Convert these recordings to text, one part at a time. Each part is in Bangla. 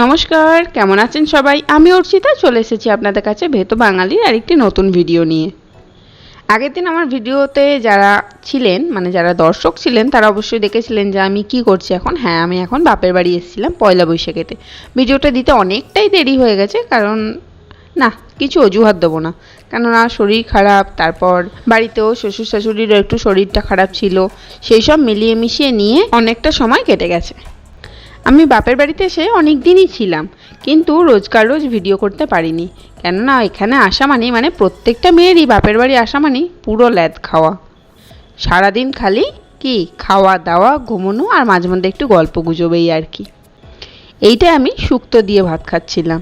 নমস্কার, কেমন আছেন সবাই? আমি অর্চিতা, চলে এসেছি আপনাদের কাছে ভেতো বাঙালির আরেকটি নতুন ভিডিও নিয়ে। আগের দিন আমার ভিডিওতে যারা ছিলেন মানে যারা দর্শক ছিলেন, তারা অবশ্যই দেখেছিলেন যে আমি কি করছি এখন। হ্যাঁ আমি এখন বাপের বাড়ি এসেছিলাম পয়লা বৈশাখেতে। ভিডিওটা দিতে অনেকটাই দেরি হয়ে গেছে, কারণ না, কিছু অজুহাত দেবো না। কেননা শরীর খারাপ, তারপর বাড়িতেও শ্বশুর শাশুড়িরও একটু শরীরটা খারাপ ছিল। সেই সব মিলিয়ে মিশিয়ে নিয়ে অনেকটা সময় কেটে গেছে। আমি বাপের বাড়িতে এসে অনেক দিনই ছিলাম, কিন্তু রোজকার রোজ ভিডিও করতে পারিনি। কেননা এখানে আসা মানে মানে প্রত্যেকটা মেয়েরই বাপের বাড়ি আসা মানে পুরো ল্যাদ খাওয়া। সারাদিন খালি কি খাওয়া দাওয়া, ঘুমোনো আর মাঝে মধ্যে একটু গল্প গুজবেই আর কি। এইটা আমি শুক্তো দিয়ে ভাত খাচ্ছিলাম।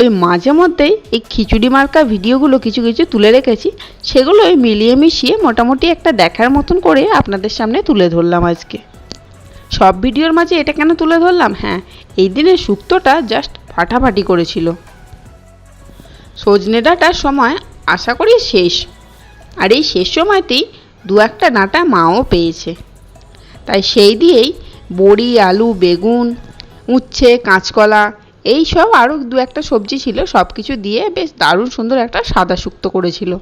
ওই মাঝে মধ্যেই এই খিচুড়ি মার্কা ভিডিওগুলো কিছু কিছু তুলে রেখেছি সেগুলো ওই মিলিয়ে মিশিয়ে মোটামুটি একটা দেখার মতন করে আপনাদের সামনে তুলে ধরলাম আজকে। সব ভিডিওর মাঝে এটা কেন তুলে ধরলাম? হ্যাঁ এই দিনের শুক্তোটা জাস্ট ফাটাফাটি করেছিল। সজনে ডাঁটার সময় আশা করি শেষ। আর এই শেষ সময়তেই দু একটা ডাঁটা মাও পেয়েছে। তাই সেই দিয়েই বড়ি, আলু, বেগুন, উচ্ছে, কাঁচকলা, এই সব আরও দু একটা সবজি ছিল সব কিছু দিয়ে বেশ দারুণ সুন্দর একটা সাদা শুক্তো করেছিল।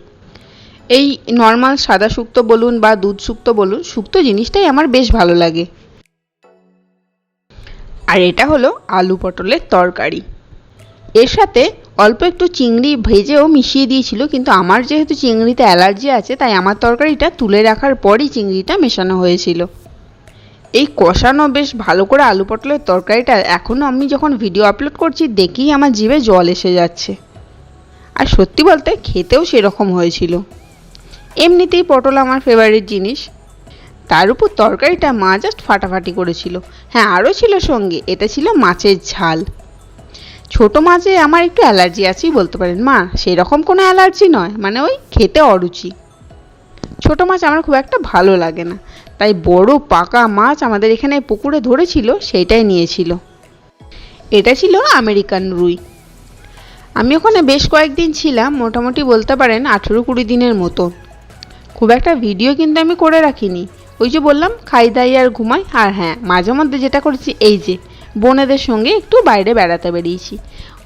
এই নর্মাল সাদা শুক্তো বলুন বা দুধ শুক্তো বলুন শুক্তো জিনিসটাই আমার বেশ ভালো লাগে। আর এটা হলো আলু পটলের তরকারি। এর সাথে অল্প একটু চিংড়ি ভেজেও মিশিয়ে দিয়েছিল, কিন্তু আমার যেহেতু চিংড়িতে অ্যালার্জি আছে, তাই আমার তরকারিটা তুলে রাখার পরই চিংড়িটা মেশানো হয়েছিল। এই কষানো বেশ ভালো করে আলু পটলের তরকারিটা এখনও আমি যখন ভিডিও আপলোড করছি, দেখেই আমার জিভে জল এসে যাচ্ছে। আর সত্যি বলতে খেতেও সেরকম হয়েছিল। এমনিতেই পটল আমার ফেভারিট জিনিস। তার উপর তরকারিটা মা জাস্ট ফাটাফাটি করেছিল। হ্যাঁ আরও ছিল সঙ্গে, এটা ছিল মাছের ঝাল। ছোট মাছে আমার একটু অ্যালার্জি আছেই বলতে পারেন। মা সেই রকম কোনো অ্যালার্জি নয় মানে ওই খেতে অরুচি। ছোট মাছ আমার খুব একটা ভালো লাগে না, তাই বড় পাকা মাছ আমাদের এখানে পুকুরে ধরেছিল, সেইটাই নিয়েছিল। এটা ছিল আমেরিকান রুই। আমি ওখানে বেশ কয়েকদিন ছিলাম, মোটামুটি বলতে পারেন আঠেরো কুড়ি দিনের মতো। খুব একটা ভিডিও কিন্তু আমি করে রাখিনি। ওই যে বললাম খাই দাই আর ঘুমাই, আর হ্যাঁ মাঝে মধ্যে যেটা করেছি, এই যে, বোনেদের সঙ্গে একটু বাইরে বেড়াতে বেরিয়েছি।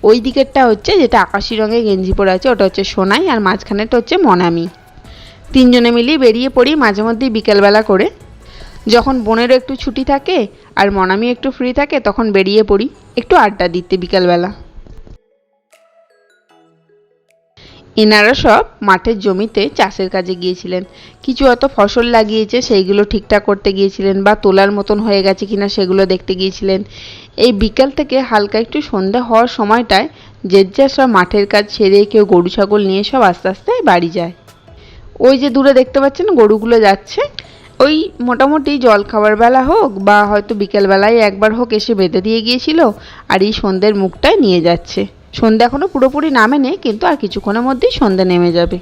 ওই দিকেরটা হচ্ছে যেটা আকাশি রঙের গেঞ্জি পরে আছে, ওটা হচ্ছে সোনাই, আর মাঝখানেটা হচ্ছে মনামি। তিনজনে মিলিয়ে বেরিয়ে পড়ি মাঝে মধ্যেই বিকেলবেলা করে। যখন বোনেরও একটু ছুটি থাকে, আর মনামি একটু ফ্রি থাকে, তখন বেরিয়ে পড়ি, একটু আড্ডা দিতে বিকেলবেলা। এনারা সব মাঠের জমিতে চাষের কাজে গিয়েছিলেন। কিছু অত ফসল লাগিয়েছে, সেইগুলো ঠিকঠাক করতে গিয়েছিলেন বা তোলার মতন হয়ে গেছে কিনা সেগুলো দেখতে গিয়েছিলেন। এই বিকাল থেকে হালকা একটু সন্ধ্যা হওয়ার সময়টায় যে যা সব মাঠের কাজ সেরে কেউ গরু, ছাগল নিয়ে সব আস্তে আস্তে বাড়ি যায়। ওই যে দূরে দেখতে পাচ্ছেন গরুগুলো যাচ্ছে। ওই মোটামুটি জল খাবার বেলা হোক বা হয়তো বিকেলবেলায় একবার হোক এসে বেঁধে দিয়ে গিয়েছিল আর এই সন্ধ্যের মুখটায় নিয়ে যাচ্ছে। সন্ধ্যা এখনও পুরোপুরি নামে নেই কিন্তু আর কিছুক্ষণের মধ্যেই সন্ধ্যা নেমে যাবে।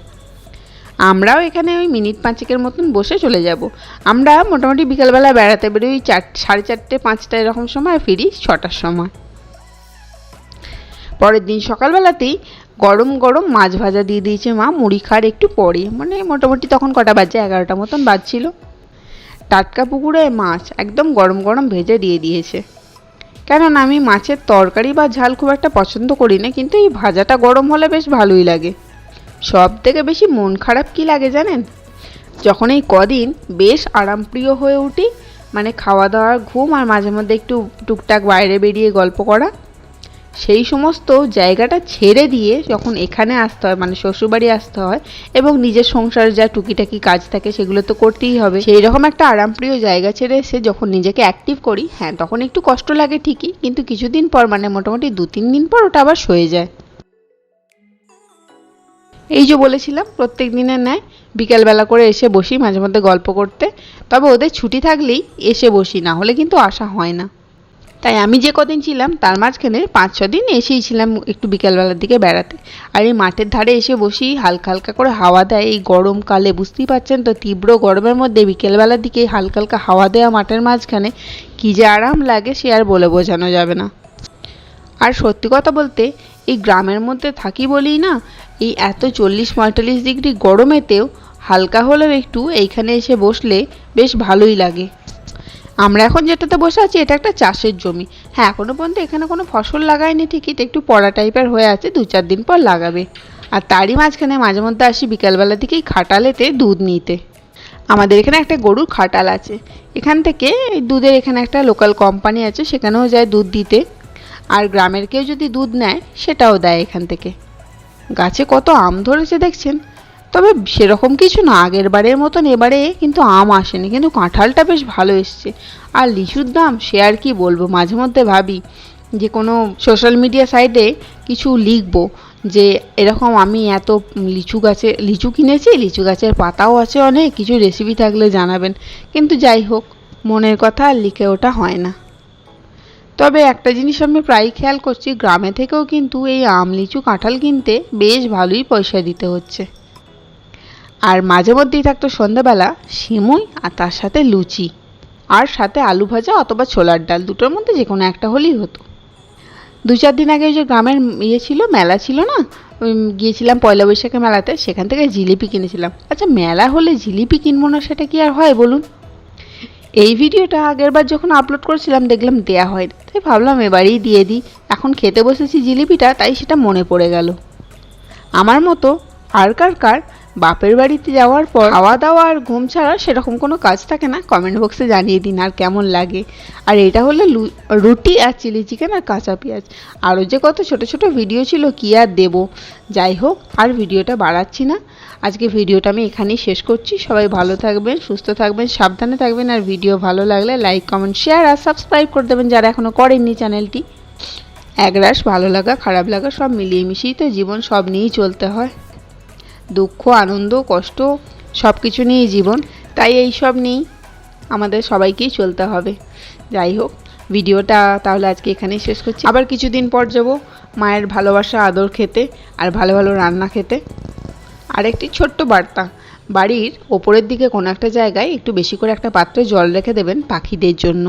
আমরাও এখানে ওই মিনিট পাঁচেকের মতন বসে চলে যাব। আমরা মোটামুটি বিকালবেলা বেড়াতে বেরোই চার, সাড়ে চারটে, পাঁচটা এরকম সময়, ফিরি ছটার সময়। পরের দিন সকালবেলাতেই গরম গরম মাছ ভাজা দিয়ে দিয়েছে মা, মুড়ি খাওয়ার একটু পরে। মানে মোটামুটি তখন কটা বাজে, এগারোটা মতন বাজছিল। টাটকা পুকুরে মাছ একদম গরম গরম ভেজে দিয়ে দিয়েছে। কেননা আমি মাছের তরকারি বা ঝাল খুব একটা পছন্দ করি না, কিন্তু এই ভাজাটা গরম হলে বেশ ভালোই লাগে। সব থেকে বেশি মন খারাপ কি লাগে জানেন? যখন এই কদিন বেশ আরামপ্রিয় হয়ে উঠি মানে খাওয়া দাওয়া ঘুম আর মাঝে মধ্যে একটু টুকটাক বাইরে বেরিয়ে গল্প করা সেই সমস্ত জায়গাটা ছেড়ে দিয়ে যখন এখানে আসতে হয় মানে শ্বশুরবাড়ি আসতে হয় এবং নিজের সংসারে যা টুকিটাকি কাজ থাকে সেগুলো তো করতেই হবে, সেই রকম একটা আরামপ্রিয় জায়গা ছেড়ে এসে যখন নিজেকে অ্যাক্টিভ করি হ্যাঁ তখন একটু কষ্ট লাগে ঠিকই, কিন্তু কিছুদিন পর মানে মোটামুটি দু তিন দিন পর ওটা আবার সয়ে যায়। এই যে বলেছিলাম, প্রত্যেক দিনের ন্যায় বিকেলবেলা করে এসে বসি মাঝে মধ্যে গল্প করতে, তবে ওদের ছুটি থাকলেই এসে বসি, না হলে কিন্তু আসা হয় না। তাই আমি যে কদিন ছিলাম, তার মাঝখানে পাঁচ, ছ দিন এসেই ছিলাম একটু বিকেলবেলার দিকে বেড়াতে। আর এই মাঠের ধারে এসে বসি হালকা হালকা করে হাওয়া দেয় এই গরমকালে বুঝতেই পারছেন তো, তীব্র গরমের মধ্যে বিকেলবেলার দিকে হালকা হালকা হাওয়া দেওয়া মাঠের মাঝখানে কী যে আরাম লাগে সে আর বলে বোঝানো যাবে না। আর সত্যি কথা বলতে, এই গ্রামের মধ্যে থাকি বলেই না, এই এত চল্লিশ, পঁয়তাল্লিশ ডিগ্রি গরমেতেও হালকা হলেও একটু এইখানে এসে বসলে বেশ ভালোই লাগে। আমরা এখন যেটাতে বসে আছি, এটা একটা চাষের জমি। হ্যাঁ এখনও পর্যন্ত এখানে কোনো ফসল লাগায়নি ঠিকই এটা একটু পড়া টাইপের হয়ে আছে, দু চার দিন পর লাগাবে। আর তারই মাঝখানে মাঝে মধ্যে আসি বিকালবেলা দিকেই খাটালেতে দুধ নিতে। আমাদের এখানে একটা গরুর খাটাল আছে। এখান থেকে এই দুধের এখানে একটা লোকাল কোম্পানি আছে, সেখানেও যায় দুধ দিতে। আর গ্রামের কেউ যদি দুধ নেয়, সেটাও দেয় এখান থেকে। গাছে কত আম ধরেছে দেখছেন? তবে সেরকম কিছু না, আগের বারের মতন এবারে কিন্তু আম আসেনি, কিন্তু কাঁঠালটা বেশ ভালো এসছে। আর লিচুর দাম, সে আর কি বলব, মাঝে মধ্যে ভাবি যে কোনো সোশ্যাল মিডিয়া সাইটে কিছু লিখব যে, এরকম আমি এত লিচু গাছে, লিচু কিনেছি, লিচু গাছের পাতাও আছে অনেক, কিছু রেসিপি থাকলে জানাবেন। কিন্তু যাই হোক, মনের কথা আর লিখে ওটা হয় না। তবে একটা জিনিস আমি প্রায় খেয়াল করছি, গ্রামে থেকেও কিন্তু এই আম, লিচু, কাঁঠাল কিনতে বেশ ভালোই পয়সা দিতে হচ্ছে। আর মাঝে মধ্যেই থাকতো সন্ধ্যাবেলা সিমুই আর তার সাথে লুচি। আর সাথে আলু ভাজা অথবা ছোলার ডাল, দুটোর মধ্যে যে কোনো একটা হলেই হতো। দু চার দিন আগে ওই যে গ্রামের ইয়ে ছিল, মেলা ছিল না? গিয়েছিলাম পয়লা বৈশাখে মেলাতে, সেখান থেকে জিলিপি কিনেছিলাম। আচ্ছা মেলা হলে জিলিপি কিনবো না সেটা কি আর হয় বলুন? এই ভিডিওটা আগেরবার যখন আপলোড করেছিলাম, দেখলাম দেয়া হয় তাই ভাবলাম এবারেই দিয়ে দিই। এখন খেতে বসেছি জিলিপিটা, তাই সেটা মনে পড়ে গেল। আমার মতো আর কার কার বাপের বাড়িতে যাওয়ার পর খাওয়া দাওয়া আর ঘুম ছাড়া সেরকম কোনো কাজ থাকে না কমেন্ট বক্সে জানিয়ে দিন আর কেমন লাগে। আর এটা হলো রুটি আর চিলি চিকেন আর কাঁচা পেঁয়াজ। আরও যে কত ছোট ছোট ভিডিও ছিল কি আর দেব। যাই হোক, আর ভিডিওটা বাড়াচ্ছি না। আজকে ভিডিওটা আমি এখানেই শেষ করছি। সবাই ভালো থাকবেন, সুস্থ থাকবেন, সাবধানে থাকবেন। আর ভিডিও ভালো লাগলে লাইক কমেন্ট শেয়ার আর সাবস্ক্রাইব করে দেবেন যারা এখনও করেননি চ্যানেলটি একরাশ, ভালো লাগা, খারাপ লাগা সব মিলিয়ে মিশিয়ে তো জীবন সব নিয়েই চলতে হয়। দুঃখ, আনন্দ, কষ্ট সব কিছু নিয়েই জীবন। তাই এই সব নিয়েই আমাদের সবাইকেই চলতে হবে। যাই হোক, ভিডিওটা তাহলে আজকে এখানেই শেষ করছি। আবার কিছুদিন পর যাব মায়ের ভালোবাসা, আদর খেতে আর ভালো ভালো রান্না খেতে। আর একটি ছোট্ট বার্তা, বাড়ির ওপরের দিকে কোনো একটা জায়গায় একটু বেশি করে একটা পাত্রে জল রেখে দেবেন পাখিদের জন্য।